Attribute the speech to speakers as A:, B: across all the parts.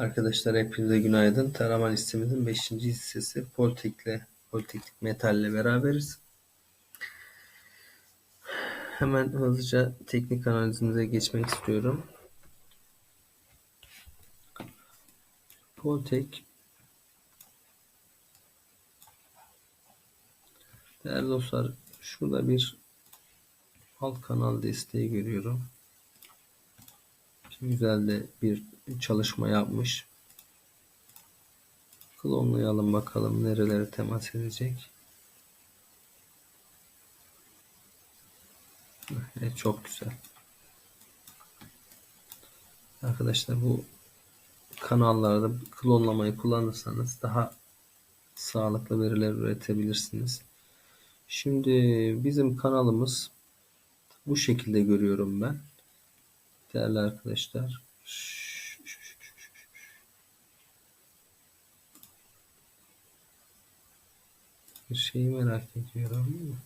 A: Arkadaşlar hepinize günaydın. Tarama listemizin 5. hissesi Politek'le, Politeknik Metal'le beraberiz. Hemen hızlıca teknik analizimize geçmek istiyorum. Politek Değerli dostlar şurada bir alt kanal desteği görüyorum. Güzel de bir çalışma yapmış. Klonlayalım bakalım nerelere temas edecek. Evet, çok güzel. Arkadaşlar bu kanallarda klonlamayı kullanırsanız daha sağlıklı veriler üretebilirsiniz. Şimdi bizim kanalımız bu şekilde görüyorum ben. Değerli arkadaşlar. Bir şeyi merak ediyorum.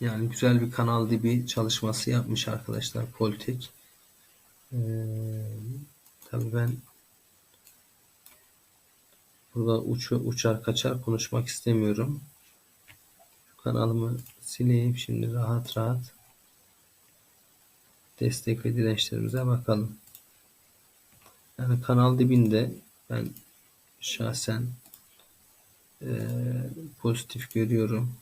A: Yani güzel bir kanal dibi çalışması yapmış arkadaşlar Politik. Ee, tabii ben burada uç, uçar kaçar konuşmak istemiyorum. Şu kanalımı sileyim şimdi rahat rahat destek ve dirençlerimize bakalım. Yani kanal dibinde ben şahsen e, pozitif görüyorum.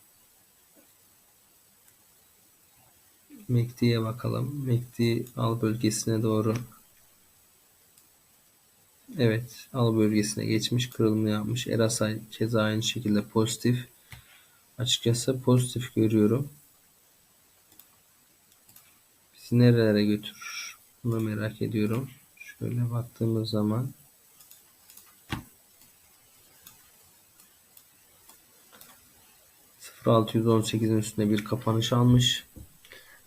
A: MACD'ye bakalım. MACD al bölgesine doğru Evet, al bölgesine geçmiş, kırılma yapmış. Erasay keza aynı şekilde pozitif. Açıkçası pozitif görüyorum. Bizi nerelere götürür? Bunu merak ediyorum. Şöyle baktığımız zaman %0618'in üstünde bir kapanış almış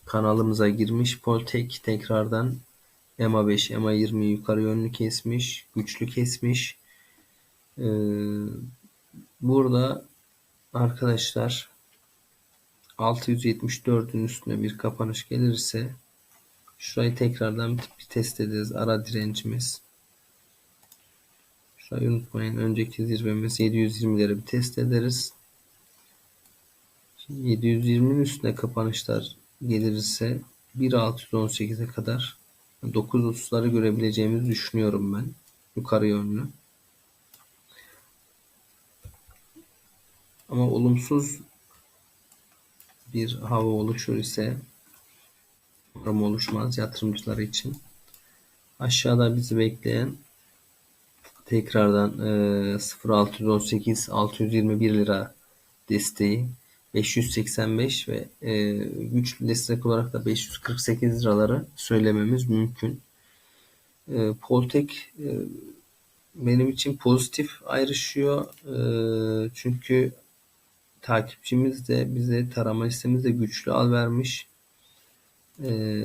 A: kanalımıza girmiş Poltek tekrardan EMA 5, EMA 20 yukarı yönlü kesmiş. Güçlü kesmiş. Ee, burada arkadaşlar 674'ün üstüne bir kapanış gelirse şurayı tekrardan bir test ederiz. Ara direncimiz. Şurayı unutmayın. Önceki zirvemiz 720'leri bir test ederiz. 720'nin üstüne kapanışlar gelirse 1.618'e kadar 9.30'ları görebileceğimizi düşünüyorum ben. Yukarı yönlü. Ama olumsuz bir hava oluşur ise umarım oluşmaz yatırımcılar için. Aşağıda bizi bekleyen tekrardan e, 0618 621 lira desteği 585 ve e, güçlü destek olarak da 548 liraları söylememiz mümkün. E, Poltek e, benim için pozitif ayrışıyor. E, çünkü takipçimiz de bize tarama listemiz de güçlü al vermiş. E,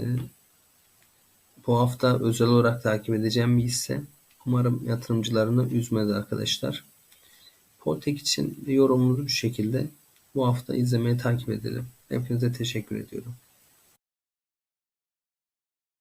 A: bu hafta özel olarak takip edeceğim bir hisse. Umarım yatırımcılarını üzmez arkadaşlar. Poltek için yorumumuzu bu şekilde bu hafta izlemeye takip edelim. Hepinize teşekkür ediyorum.